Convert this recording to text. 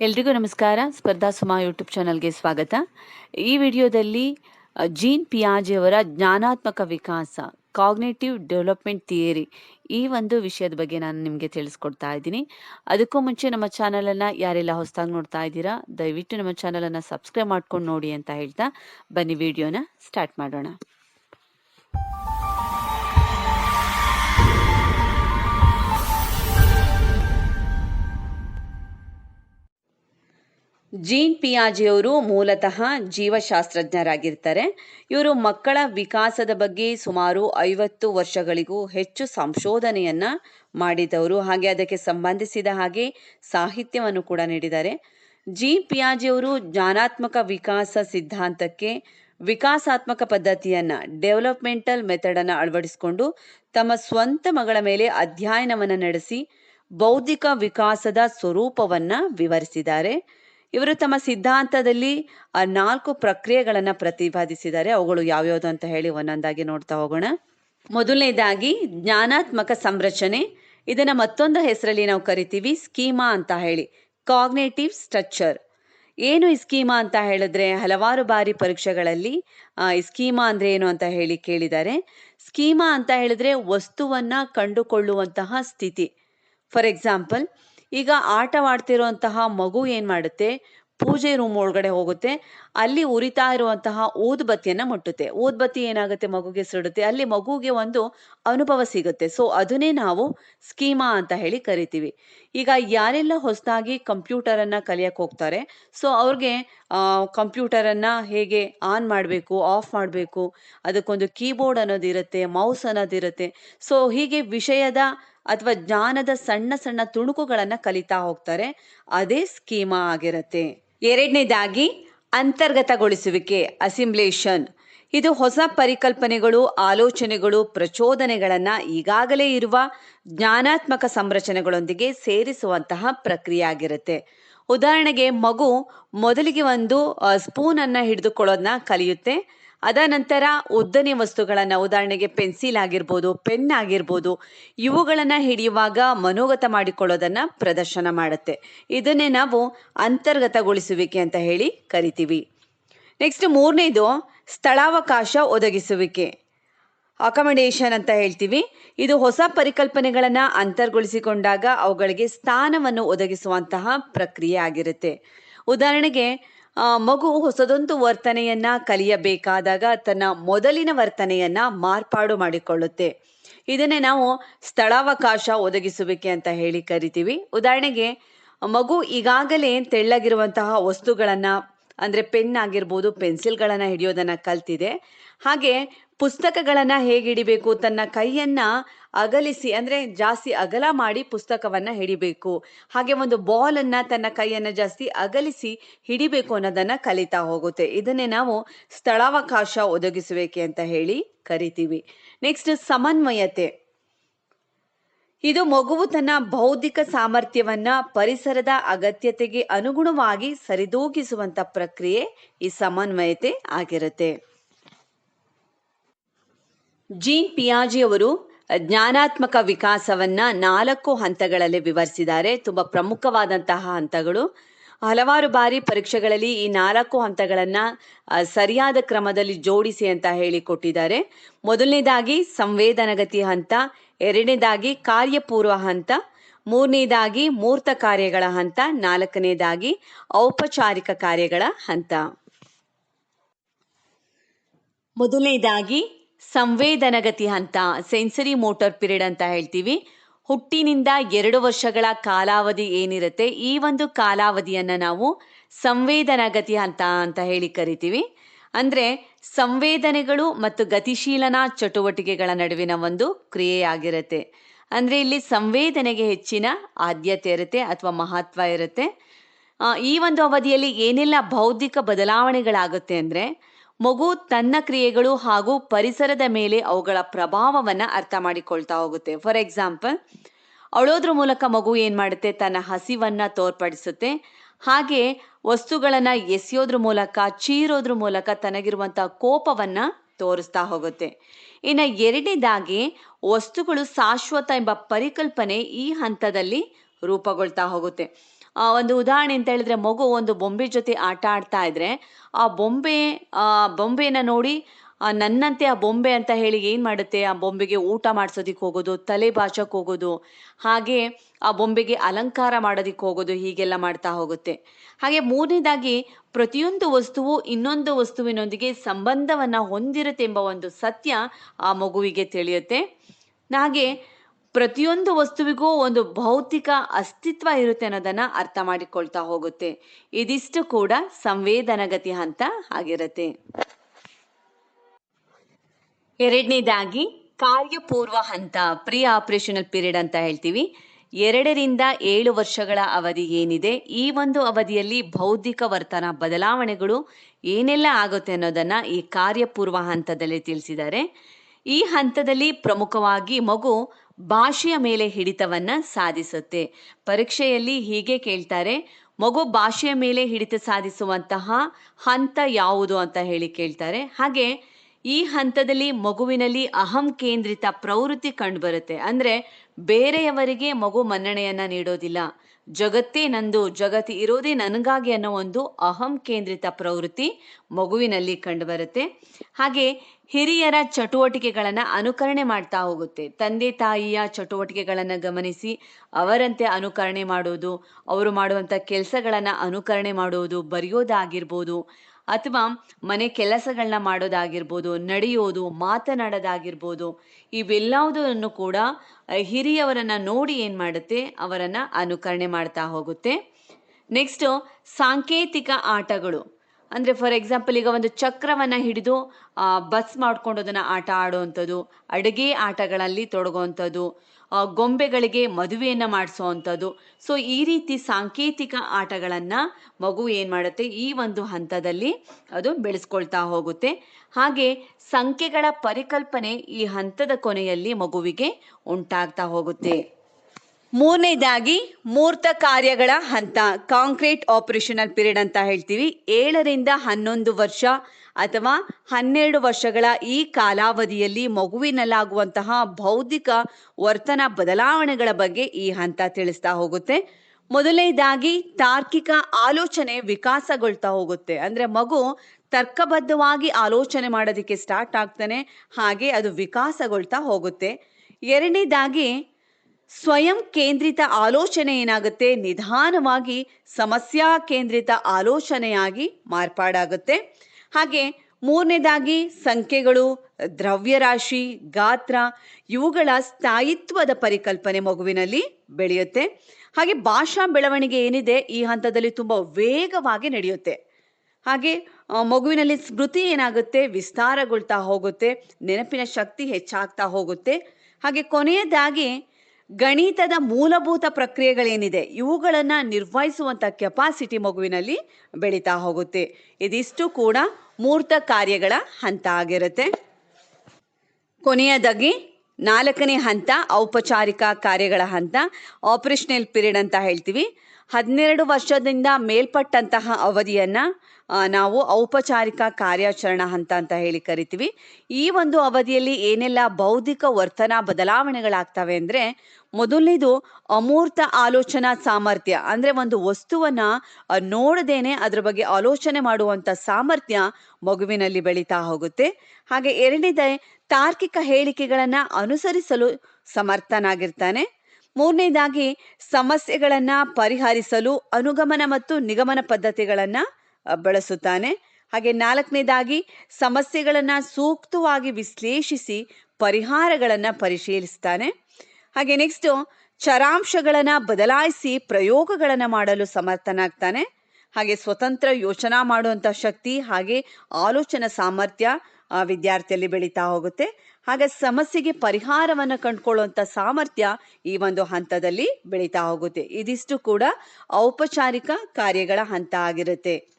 ಎಲ್ರಿಗೂ ನಮಸ್ಕಾರ. ಸ್ಪರ್ಧಾ ಸುಮಾ ಯೂಟ್ಯೂಬ್ ಚಾನಲ್ಗೆ ಸ್ವಾಗತ. ಈ ವಿಡಿಯೋದಲ್ಲಿ ಜೀನ್ ಪಿಯಾಜಿಯವರ ಜ್ಞಾನಾತ್ಮಕ ವಿಕಾಸ ಕಾಗ್ನೇಟಿವ್ ಡೆವಲಪ್ಮೆಂಟ್ ಥಿಯರಿ ಈ ಒಂದು ವಿಷಯದ ಬಗ್ಗೆ ನಾನು ನಿಮಗೆ ತಿಳಿಸ್ಕೊಡ್ತಾ ಇದ್ದೀನಿ. ಅದಕ್ಕೂ ಮುಂಚೆ ನಮ್ಮ ಚಾನಲನ್ನು ಯಾರೆಲ್ಲ ಹೊಸದಾಗಿ ನೋಡ್ತಾ ಇದ್ದೀರಾ, ದಯವಿಟ್ಟು ನಮ್ಮ ಚಾನಲನ್ನು ಸಬ್ಸ್ಕ್ರೈಬ್ ಮಾಡ್ಕೊಂಡು ನೋಡಿ ಅಂತ ಹೇಳ್ತಾ ಬನ್ನಿ. ವಿಡಿಯೋನ ಸ್ಟಾರ್ಟ್ ಮಾಡೋಣ. ಜೀನ್ ಪಿಯಾಜಿಯವರು ಮೂಲತಃ ಜೀವಶಾಸ್ತ್ರಜ್ಞರಾಗಿರ್ತಾರೆ. ಇವರು ಮಕ್ಕಳ ವಿಕಾಸದ ಬಗ್ಗೆ ಸುಮಾರು ಐವತ್ತು ವರ್ಷಗಳಿಗೂ ಹೆಚ್ಚು ಸಂಶೋಧನೆಯನ್ನ ಮಾಡಿದವರು. ಹಾಗೆ ಅದಕ್ಕೆ ಸಂಬಂಧಿಸಿದ ಹಾಗೆ ಸಾಹಿತ್ಯವನ್ನು ಕೂಡ ನೀಡಿದ್ದಾರೆ. ಜೀನ್ ಪಿಯಾಜಿಯವರು ಜ್ಞಾನಾತ್ಮಕ ವಿಕಾಸ ಸಿದ್ಧಾಂತಕ್ಕೆ ವಿಕಾಸಾತ್ಮಕ ಪದ್ಧತಿಯನ್ನ, ಡೆವಲಪ್ಮೆಂಟಲ್ ಮೆಥಡ್ ಅನ್ನ ಅಳವಡಿಸಿಕೊಂಡು ತಮ್ಮ ಸ್ವಂತ ಮಗಳ ಮೇಲೆ ಅಧ್ಯಯನವನ್ನು ನಡೆಸಿ ಬೌದ್ಧಿಕ ವಿಕಾಸದ ಸ್ವರೂಪವನ್ನ ವಿವರಿಸಿದ್ದಾರೆ. ಇವರು ತಮ್ಮ ಸಿದ್ಧಾಂತದಲ್ಲಿ ಆ ನಾಲ್ಕು ಪ್ರಕ್ರಿಯೆಗಳನ್ನ ಪ್ರತಿಪಾದಿಸಿದ್ದಾರೆ. ಅವುಗಳು ಯಾವ್ಯಾವುದು ಅಂತ ಹೇಳಿ ಒಂದೊಂದಾಗಿ ನೋಡ್ತಾ ಹೋಗೋಣ. ಮೊದಲನೇದಾಗಿ ಜ್ಞಾನಾತ್ಮಕ ಸಂರಚನೆ. ಇದನ್ನ ಮತ್ತೊಂದು ಹೆಸರಲ್ಲಿ ನಾವು ಕರಿತೀವಿ ಸ್ಕೀಮಾ ಅಂತ ಹೇಳಿ. Cognitive structure. ಏನು ಈ ಸ್ಕೀಮಾ ಅಂತ ಹೇಳಿದ್ರೆ? ಹಲವಾರು ಬಾರಿ ಪರೀಕ್ಷೆಗಳಲ್ಲಿ ಸ್ಕೀಮಾ ಅಂದ್ರೆ ಏನು ಅಂತ ಹೇಳಿ ಕೇಳಿದ್ದಾರೆ. ಸ್ಕೀಮಾ ಅಂತ ಹೇಳಿದ್ರೆ ವಸ್ತುವನ್ನ ಕಂಡುಕೊಳ್ಳುವಂತಹ ಸ್ಥಿತಿ. ಫಾರ್ ಎಕ್ಸಾಂಪಲ್ ಈಗ ಆಟವಾಡ್ತಿರುವಂತಹ ಮಗು ಏನು ಮಾಡುತ್ತೆ? ಪೂಜೆ ರೂಮ್ ಒಳಗಡೆ ಹೋಗುತ್ತೆ. ಅಲ್ಲಿ ಉರಿತಾ ಇರುವಂತಹ ಊದ್ಬತ್ತಿಯನ್ನ ಮುಟ್ಟುತ್ತೆ. ಊದ್ಬತ್ತಿ ಏನಾಗುತ್ತೆ? ಮಗುಗೆ ಸುಡುತ್ತೆ. ಅಲ್ಲಿ ಮಗುಗೆ ಒಂದು ಅನುಭವ ಸಿಗುತ್ತೆ. ಸೊ ಅದನ್ನೇ ನಾವು ಸ್ಕೀಮಾ ಅಂತ ಹೇಳಿ ಕರಿತೀವಿ. ಈಗ ಯಾರೆಲ್ಲ ಹೊಸದಾಗಿ ಕಂಪ್ಯೂಟರ್ ಅನ್ನ ಕಲಿಯಕ್ ಹೋಗ್ತಾರೆ ಸೊ ಅವ್ರಿಗೆ ಕಂಪ್ಯೂಟರ್ ಅನ್ನ ಹೇಗೆ ಆನ್ ಮಾಡಬೇಕು, ಆಫ್ ಮಾಡಬೇಕು, ಅದಕ್ಕೊಂದು ಕೀಬೋರ್ಡ್ ಅನ್ನೋದಿರುತ್ತೆ ಮೌಸ್ ಅನ್ನೋದಿರುತ್ತೆ ಸೊ ಹೀಗೆ ವಿಷಯದ ಅಥವಾ ಜ್ಞಾನದ ಸಣ್ಣ ಸಣ್ಣ ತುಣುಕುಗಳನ್ನ ಕಲಿತಾ ಹೋಗ್ತಾರೆ. ಅದೇ ಸ್ಕೀಮಾ ಆಗಿರುತ್ತೆ. ಎರಡನೇದಾಗಿ ಅಂತರ್ಗತಗೊಳಿಸುವಿಕೆ, ಅಸಿಂಬ್ಲೇಷನ್. ಇದು ಹೊಸ ಪರಿಕಲ್ಪನೆಗಳು, ಆಲೋಚನೆಗಳು, ಪ್ರಚೋದನೆಗಳನ್ನು ಈಗಾಗಲೇ ಇರುವ ಜ್ಞಾನಾತ್ಮಕ ಸಂರಚನೆಗಳೊಂದಿಗೆ ಸೇರಿಸುವಂತಹ ಪ್ರಕ್ರಿಯೆ ಆಗಿರುತ್ತೆ ಉದಾಹರಣೆಗೆ ಮಗು ಮೊದಲಿಗೆ ಒಂದು ಸ್ಪೂನನ್ನು ಹಿಡಿದುಕೊಳ್ಳೋದನ್ನ ಕಲಿಯುತ್ತೆ. ಅದ ನಂತರ ಉದ್ದನೆ ವಸ್ತುಗಳನ್ನು, ಉದಾಹರಣೆಗೆ ಪೆನ್ಸಿಲ್ ಆಗಿರ್ಬೋದು, ಪೆನ್ ಆಗಿರ್ಬೋದು, ಇವುಗಳನ್ನು ಹಿಡಿಯುವಾಗ ಮನೋಗತ ಮಾಡಿಕೊಳ್ಳೋದನ್ನು ಪ್ರದರ್ಶನ ಮಾಡುತ್ತೆ. ಇದನ್ನೇ ನಾವು ಅಂತರ್ಗತಗೊಳಿಸುವಿಕೆ ಅಂತ ಹೇಳಿ ಕರಿತೀವಿ. ನೆಕ್ಸ್ಟ್ ಮೂರನೇದು ಸ್ಥಳಾವಕಾಶ ಒದಗಿಸುವಿಕೆ. ಅಕಮಡೇಷನ್ ಅಂತ ಹೇಳ್ತೀವಿ. ಇದು ಹೊಸ ಪರಿಕಲ್ಪನೆಗಳನ್ನು ಅಂತರ್ಗೊಳಿಸಿಕೊಂಡಾಗ ಅವುಗಳಿಗೆ ಸ್ಥಾನವನ್ನು ಒದಗಿಸುವಂತಹ ಪ್ರಕ್ರಿಯೆ ಆಗಿರುತ್ತೆ. ಉದಾಹರಣೆಗೆ ಮಗು ಹೊಸದೊಂದು ವರ್ತನೆಯನ್ನ ಕಲಿಯಬೇಕಾದಾಗ ತನ್ನ ಮೊದಲಿನ ವರ್ತನೆಯನ್ನ ಮಾರ್ಪಾಡು ಮಾಡಿಕೊಳ್ಳುತ್ತೆ. ಇದನ್ನೇ ನಾವು ಸ್ಥಳಾವಕಾಶ ಒದಗಿಸುವಿಕೆ ಅಂತ ಹೇಳಿ ಕರಿತೀವಿ. ಉದಾಹರಣೆಗೆ, ಮಗು ಈಗಾಗಲೇ ತೆಳ್ಳಗಿರುವಂತಹ ವಸ್ತುಗಳನ್ನ, ಅಂದ್ರೆ ಪೆನ್ ಆಗಿರ್ಬೋದು, ಪೆನ್ಸಿಲ್ಗಳನ್ನ ಹಿಡಿಯೋದನ್ನ ಕಲ್ತಿದೆ. ಹಾಗೆ ಪುಸ್ತಕಗಳನ್ನ ಹೇಗೆ ಹಿಡಿಬೇಕು ತನ್ನ ಕೈಯನ್ನ ಅಗಲಿಸಿ, ಅಂದ್ರೆ ಜಾಸ್ತಿ ಅಗಲ ಮಾಡಿ ಪುಸ್ತಕವನ್ನ ಹಿಡಿಬೇಕು. ಹಾಗೆ ಒಂದು ಬಾಲ್ ಅನ್ನ ತನ್ನ ಕೈಯನ್ನ ಜಾಸ್ತಿ ಅಗಲಿಸಿ ಹಿಡಿಬೇಕು ಅನ್ನೋದನ್ನ ಕಲಿತಾ ಹೋಗುತ್ತೆ. ಇದನ್ನೇ ನಾವು ಸ್ಥಳಾವಕಾಶ ಒದಗಿಸಬೇಕೆ ಅಂತ ಹೇಳಿ ಕರಿತೀವಿ. ನೆಕ್ಸ್ಟ್ ಸಮನ್ವಯತೆ. ಇದು ಮಗುವು ತನ್ನ ಬೌದ್ಧಿಕ ಸಾಮರ್ಥ್ಯವನ್ನ ಪರಿಸರದ ಅಗತ್ಯತೆಗೆ ಅನುಗುಣವಾಗಿ ಸರಿದೂಗಿಸುವಂತ ಪ್ರಕ್ರಿಯೆ ಈ ಸಮನ್ವಯತೆ ಆಗಿರುತ್ತೆ. ಜೀನ್ ಪಿಯಾಜಿ ಅವರು ಜ್ಞಾನಾತ್ಮಕ ವಿಕಾಸವನ್ನ ನಾಲ್ಕು ಹಂತಗಳಲ್ಲಿ ವಿವರಿಸಿದ್ದಾರೆ. ತುಂಬಾ ಪ್ರಮುಖವಾದಂತಹ ಹಂತಗಳು. ಹಲವಾರು ಬಾರಿ ಪರೀಕ್ಷೆಗಳಲ್ಲಿ ಈ ನಾಲ್ಕು ಹಂತಗಳನ್ನ ಸರಿಯಾದ ಕ್ರಮದಲ್ಲಿ ಜೋಡಿಸಿ ಅಂತ ಹೇಳಿ ಕೊಟ್ಟಿದ್ದಾರೆ ಮೊದಲನೇದಾಗಿ ಸಂವೇದನಗತಿ ಹಂತ, ಎರಡನೇದಾಗಿ ಕಾರ್ಯಪೂರ್ವ ಹಂತ, ಮೂರನೇದಾಗಿ ಮೂರ್ತ ಕಾರ್ಯಗಳ ಹಂತ, ನಾಲ್ಕನೇದಾಗಿ ಔಪಚಾರಿಕ ಕಾರ್ಯಗಳ ಹಂತ. ಮೊದಲನೇದಾಗಿ ಸಂವೇದನಗತಿ ಹಂತ ಸೆನ್ಸರಿ ಮೋಟರ್ ಪಿರಿಯಡ್ ಅಂತ ಹೇಳ್ತೀವಿ. ಹುಟ್ಟಿನಿಂದ ಎರಡು ವರ್ಷಗಳ ಕಾಲಾವಧಿ ಏನಿರುತ್ತೆ, ಈ ಒಂದು ಕಾಲಾವಧಿಯನ್ನ ನಾವು ಸಂವೇದನಗತಿ ಹಂತ ಅಂತ ಹೇಳಿ ಕರಿತೀವಿ. ಅಂದ್ರೆ ಸಂವೇದನೆಗಳು ಮತ್ತು ಗತಿಶೀಲನಾ ಚಟುವಟಿಕೆಗಳ ನಡುವಿನ ಒಂದು ಕ್ರಿಯೆಯಾಗಿರುತ್ತೆ. ಅಂದ್ರೆ ಇಲ್ಲಿ ಸಂವೇದನೆಗೆ ಹೆಚ್ಚಿನ ಆದ್ಯತೆ ಇರುತ್ತೆ ಅಥವಾ ಮಹತ್ವ ಇರುತ್ತೆ. ಈ ಒಂದು ಅವಧಿಯಲ್ಲಿ ಏನೆಲ್ಲ ಬೌದ್ಧಿಕ ಬದಲಾವಣೆಗಳಾಗುತ್ತೆ ಅಂದ್ರೆ ಮಗು ತನ್ನ ಕ್ರಿಯೆಗಳು ಹಾಗೂ ಪರಿಸರದ ಮೇಲೆ ಅವುಗಳ ಪ್ರಭಾವವನ್ನ ಅರ್ಥ ಮಾಡಿಕೊಳ್ತಾ ಹೋಗುತ್ತೆ. ಫಾರ್ ಎಕ್ಸಾಂಪಲ್ ಅಳೋದ್ರ ಮೂಲಕ ಮಗು ಏನು ಮಾಡುತ್ತೆ? ತನ್ನ ಹಸಿವನ್ನ ತೋರ್ಪಡಿಸುತ್ತೆ. ಹಾಗೆ ವಸ್ತುಗಳನ್ನ ಎಸೆಯೋದ್ರ ಮೂಲಕ, ಚೀರೋದ್ರ ಮೂಲಕ ತನಗಿರುವಂಥ ಕೋಪವನ್ನ ತೋರಿಸ್ತಾ ಹೋಗುತ್ತೆ. ಇನ್ನು ಎರಡನೇದಾಗಿ ವಸ್ತುಗಳು ಶಾಶ್ವತ ಎಂಬ ಪರಿಕಲ್ಪನೆ ಈ ಹಂತದಲ್ಲಿ ರೂಪುಗೊಳ್ತಾ ಹೋಗುತ್ತೆ. ಒಂದು ಉದಾಹರಣೆ ಅಂತ ಹೇಳಿದ್ರೆ ಮಗು ಒಂದು ಬೊಂಬೆ ಜೊತೆ ಆಟ ಆಡ್ತಾ ಇದ್ರೆ, ಆ ಬೊಂಬೆ, ಆ ಬೊಂಬೆನ ನೋಡಿ ನನ್ನಂತೆ ಆ ಬೊಂಬೆ ಅಂತ ಹೇಳಿ ಏನು ಮಾಡುತ್ತೆ? ಆ ಬೊಂಬೆಗೆ ಊಟ ಮಾಡಿಸೋದಿಕ್ಕೆ ಹೋಗೋದು, ತಲೆ ಬಾಚಕ್ ಹೋಗೋದು, ಹಾಗೆ ಆ ಬೊಂಬೆಗೆ ಅಲಂಕಾರ ಮಾಡೋದಿಕ್ಕೆ ಹೋಗೋದು, ಹೀಗೆಲ್ಲ ಮಾಡ್ತಾ ಹೋಗುತ್ತೆ. ಹಾಗೆ ಮೂರನೇದಾಗಿ ಪ್ರತಿಯೊಂದು ವಸ್ತುವು ಇನ್ನೊಂದು ವಸ್ತುವಿನೊಂದಿಗೆ ಸಂಬಂಧವನ್ನು ಹೊಂದಿರುತ್ತೆ ಎಂಬ ಒಂದು ಸತ್ಯ ಆ ಮಗುವಿಗೆ ತಿಳಿಯುತ್ತೆ. ಹಾಗೆ ಪ್ರತಿಯೊಂದು ವಸ್ತುವಿಗೂ ಒಂದು ಭೌತಿಕ ಅಸ್ತಿತ್ವ ಇರುತ್ತೆ ಅನ್ನೋದನ್ನ ಅರ್ಥ ಮಾಡಿಕೊಳ್ತಾ ಹೋಗುತ್ತೆ. ಇದಿಷ್ಟು ಕೂಡ ಸಂವೇದನಗತಿ ಹಂತ ಆಗಿರುತ್ತೆ. ಎರಡನೇದಾಗಿ, ಕಾರ್ಯಪೂರ್ವ ಹಂತ, ಪ್ರೀ ಆಪರೇಷನಲ್ ಪೀರಿಯಡ್ ಅಂತ ಹೇಳ್ತೀವಿ. ಎರಡರಿಂದ ಏಳು ವರ್ಷಗಳ ಅವಧಿ ಏನಿದೆ, ಈ ಒಂದು ಅವಧಿಯಲ್ಲಿ ಬೌದ್ಧಿಕ ವರ್ತನ ಬದಲಾವಣೆಗಳು ಏನೆಲ್ಲ ಆಗುತ್ತೆ ಅನ್ನೋದನ್ನ ಈ ಕಾರ್ಯಪೂರ್ವ ಹಂತದಲ್ಲಿ ತಿಳಿಸಿದ್ದಾರೆ. ಈ ಹಂತದಲ್ಲಿ ಪ್ರಮುಖವಾಗಿ ಮಗು ಭಾಷೆಯ ಮೇಲೆ ಹಿಡಿತವನ್ನ ಸಾಧಿಸುತ್ತೆ. ಪರೀಕ್ಷೆಯಲ್ಲಿ ಹೀಗೆ ಕೇಳ್ತಾರೆ, ಮಗು ಭಾಷೆಯ ಮೇಲೆ ಹಿಡಿತ ಸಾಧಿಸುವಂತಹ ಹಂತ ಯಾವುದು? ಅಂತ ಹೇಳಿ ಕೇಳ್ತಾರೆ. ಹಾಗೆ ಈ ಹಂತದಲ್ಲಿ ಮಗುವಿನಲ್ಲಿ ಅಹಂ ಕೇಂದ್ರಿತ ಪ್ರವೃತ್ತಿ ಕಂಡುಬರುತ್ತೆ. ಅಂದ್ರೆ ಬೇರೆಯವರಿಗೆ ಮಗು ಮನ್ನಣೆಯನ್ನ ನೀಡೋದಿಲ್ಲ. ಜಗತ್ತೇ ನಂದು ಜಗತ್ತು ಇರೋದೇ ನನಗಾಗಿ ಅನ್ನೋ ಒಂದು ಅಹಂ ಕೇಂದ್ರಿತ ಪ್ರವೃತ್ತಿ ಮಗುವಿನಲ್ಲಿ ಕಂಡುಬರುತ್ತೆ. ಹಾಗೆ ಹಿರಿಯರ ಚಟುವಟಿಕೆಗಳನ್ನು ಅನುಕರಣೆ ಮಾಡ್ತಾ ಹೋಗುತ್ತೆ. ತಂದೆ ತಾಯಿಯ ಚಟುವಟಿಕೆಗಳನ್ನು ಗಮನಿಸಿ, ಅವರಂತೆ ಅನುಕರಣೆ ಮಾಡೋದು, ಅವರು ಮಾಡುವಂಥ ಕೆಲಸಗಳನ್ನು ಅನುಕರಣೆ ಮಾಡೋದು, ಬರೆಯೋದಾಗಿರ್ಬೋದು, ಅಥವಾ ಮನೆ ಕೆಲಸಗಳನ್ನ ಮಾಡೋದಾಗಿರ್ಬೋದು, ನಡೆಯೋದು, ಮಾತನಾಡೋದಾಗಿರ್ಬೋದು, ಇವೆಲ್ಲವುದನ್ನು ಕೂಡ ಹಿರಿಯವರನ್ನ ನೋಡಿ ಏನು ಮಾಡುತ್ತೆ, ಅವರನ್ನು ಅನುಕರಣೆ ಮಾಡ್ತಾ ಹೋಗುತ್ತೆ. ನೆಕ್ಸ್ಟು, ಸಾಂಕೇತಿಕ ಆಟಗಳು. ಅಂದರೆ ಫಾರ್ ಎಕ್ಸಾಂಪಲ್ ಈಗ ಒಂದು ಚಕ್ರವನ್ನು ಹಿಡಿದು ಬಸ್ ಮಾಡಿಕೊಂಡು ಅದನ್ನು ಆಟ ಆಡುವಂಥದ್ದು ಅಡುಗೆ ಆಟಗಳಲ್ಲಿ ತೊಡಗುವಂಥದ್ದು ಗೊಂಬೆಗಳಿಗೆ ಮದುವೆಯನ್ನು ಮಾಡಿಸುವಂಥದ್ದು ಸೊ ಈ ರೀತಿ ಸಾಂಕೇತಿಕ ಆಟಗಳನ್ನು ಮಗು ಏನು ಮಾಡುತ್ತೆ? ಈ ಒಂದು ಹಂತದಲ್ಲಿ ಅದು ಬೆಳೆಸ್ಕೊಳ್ತಾ ಹೋಗುತ್ತೆ. ಹಾಗೆ ಸಂಖ್ಯೆಗಳ ಪರಿಕಲ್ಪನೆ ಈ ಹಂತದ ಕೊನೆಯಲ್ಲಿ ಮಗುವಿಗೆ ಉಂಟಾಗ್ತಾ ಹೋಗುತ್ತೆ. ಮೂರನೇದಾಗಿ ಮೂರ್ತ ಕಾರ್ಯಗಳ ಹಂತ, ಕಾಂಕ್ರೀಟ್ ಆಪರೇಷನಲ್ ಪೀರಿಯಡ್ ಅಂತ ಹೇಳ್ತೀವಿ. ಏಳರಿಂದ ಹನ್ನೊಂದು ವರ್ಷ ಅಥವಾ ಹನ್ನೆರಡು ವರ್ಷಗಳ ಈ ಕಾಲಾವಧಿಯಲ್ಲಿ ಮಗುವಿನಲ್ಲಾಗುವಂತಹ ಬೌದ್ಧಿಕ ವರ್ತನ ಬದಲಾವಣೆಗಳ ಬಗ್ಗೆ ಈ ಹಂತ ತಿಳಿಸ್ತಾ ಹೋಗುತ್ತೆ. ಮೊದಲನೇದಾಗಿ ತಾರ್ಕಿಕ ಆಲೋಚನೆ ವಿಕಾಸಗೊಳ್ತಾ ಹೋಗುತ್ತೆ. ಅಂದ್ರೆ ಮಗು ತರ್ಕಬದ್ಧವಾಗಿ ಆಲೋಚನೆ ಮಾಡೋದಕ್ಕೆ ಸ್ಟಾರ್ಟ್ ಆಗ್ತಾನೆ, ಹಾಗೆ ಅದು ವಿಕಾಸಗೊಳ್ತಾ ಹೋಗುತ್ತೆ. ಎರಡನೇದಾಗಿ ಸ್ವಯಂ ಕೇಂದ್ರಿತ ಆಲೋಚನೆ ಏನಾಗುತ್ತೆ? ನಿಧಾನವಾಗಿ ಸಮಸ್ಯಾ ಕೇಂದ್ರಿತ ಆಲೋಚನೆಯಾಗಿ ಮಾರ್ಪಾಡಾಗುತ್ತೆ. ಹಾಗೆ ಮೂರನೇದಾಗಿ ಸಂಖ್ಯೆಗಳು, ದ್ರವ್ಯರಾಶಿ, ಗಾತ್ರ ಇವುಗಳ ಸ್ಥಾಯಿತ್ವದ ಪರಿಕಲ್ಪನೆ ಮಗುವಿನಲ್ಲಿ ಬೆಳೆಯುತ್ತೆ. ಹಾಗೆ ಭಾಷಾ ಬೆಳವಣಿಗೆ ಏನಿದೆ ಈ ಹಂತದಲ್ಲಿ ತುಂಬ ವೇಗವಾಗಿ ನಡೆಯುತ್ತೆ. ಹಾಗೆ ಮಗುವಿನಲ್ಲಿ ಸ್ಮೃತಿ ಏನಾಗುತ್ತೆ? ವಿಸ್ತಾರಗೊಳ್ತಾ ಹೋಗುತ್ತೆ, ನೆನಪಿನ ಶಕ್ತಿ ಹೆಚ್ಚಾಗ್ತಾ ಹೋಗುತ್ತೆ. ಹಾಗೆ ಕೊನೆಯದಾಗಿ ಗಣಿತದ ಮೂಲಭೂತ ಪ್ರಕ್ರಿಯೆಗಳೇನಿದೆ, ಇವುಗಳನ್ನು ನಿರ್ವಹಿಸುವಂಥ ಕೆಪಾಸಿಟಿ ಮಗುವಿನಲ್ಲಿ ಬೆಳೀತಾ ಹೋಗುತ್ತೆ. ಇದಿಷ್ಟು ಕೂಡ ಮೂರ್ತ ಕಾರ್ಯಗಳ ಹಂತ ಆಗಿರುತ್ತೆ. ಕೊನೆಯದಾಗಿ ನಾಲ್ಕನೇ ಹಂತ ಔಪಚಾರಿಕ ಕಾರ್ಯಗಳ ಹಂತ ಆಪರೇಷನಲ್ ಪಿರಿಯಡ್ ಅಂತ ಹೇಳ್ತೀವಿ. ಹನ್ನೆರಡು ವರ್ಷದಿಂದ ಮೇಲ್ಪಟ್ಟಂತಹ ಅವಧಿಯನ್ನು ನಾವು ಔಪಚಾರಿಕ ಕಾರ್ಯಾಚರಣಾ ಹಂತ ಅಂತ ಹೇಳಿ ಕರಿತೀವಿ. ಈ ಒಂದು ಅವಧಿಯಲ್ಲಿ ಏನೆಲ್ಲ ಬೌದ್ಧಿಕ ವರ್ತನಾ ಬದಲಾವಣೆಗಳಾಗ್ತವೆ ಅಂದ್ರೆ ಮೊದಲನೇದು ಅಮೂರ್ತ ಆಲೋಚನಾ ಸಾಮರ್ಥ್ಯ, ಅಂದ್ರೆ ಒಂದು ವಸ್ತುವನ್ನ ನೋಡದೇನೆ ಅದ್ರ ಬಗ್ಗೆ ಆಲೋಚನೆ ಮಾಡುವಂತ ಸಾಮರ್ಥ್ಯ ಮಗುವಿನಲ್ಲಿ ಬೆಳೀತಾ ಹೋಗುತ್ತೆ. ಹಾಗೆ ಎರಡನೇದೇ ತಾರ್ಕಿಕ ಹೇಳಿಕೆಗಳನ್ನ ಅನುಸರಿಸಲು ಸಮರ್ಥನಾಗಿರ್ತಾನೆ. ಮೂರನೇದಾಗಿ ಸಮಸ್ಯೆಗಳನ್ನ ಪರಿಹರಿಸಲು ಅನುಗಮನ ಮತ್ತು ನಿಗಮನ ಪದ್ಧತಿಗಳನ್ನ ಬಳಸುತ್ತಾನೆ. ಹಾಗೆ ನಾಲ್ಕನೇದಾಗಿ ಸಮಸ್ಯೆಗಳನ್ನ ಸೂಕ್ತವಾಗಿ ವಿಶ್ಲೇಷಿಸಿ ಪರಿಹಾರಗಳನ್ನ ಪರಿಶೀಲಿಸ್ತಾನೆ. ಹಾಗೆ ನೆಕ್ಸ್ಟು ಚರಾಂಶಗಳನ್ನ ಬದಲಾಯಿಸಿ ಪ್ರಯೋಗಗಳನ್ನ ಮಾಡಲು ಸಮರ್ಥನಾಗ್ತಾನೆ. ಹಾಗೆ ಸ್ವತಂತ್ರ ಯೋಚನಾ ಮಾಡುವಂಥ ಶಕ್ತಿ ಹಾಗೆ ಆಲೋಚನಾ ಸಾಮರ್ಥ್ಯ ವಿದ್ಯಾರ್ಥಿಯಲ್ಲಿ ಬೆಳೀತಾ ಹೋಗುತ್ತೆ. ಹಾಗೆ ಸಮಸ್ಯೆಗೆ ಪರಿಹಾರವನ್ನು ಕಂಡುಕೊಳ್ಳುವಂಥ ಸಾಮರ್ಥ್ಯ ಈ ಒಂದು ಹಂತದಲ್ಲಿ ಬೆಳೀತಾ ಹೋಗುತ್ತೆ. ಇದಿಷ್ಟು ಕೂಡ ಔಪಚಾರಿಕ ಕಾರ್ಯಗಳ ಹಂತ ಆಗಿರುತ್ತೆ.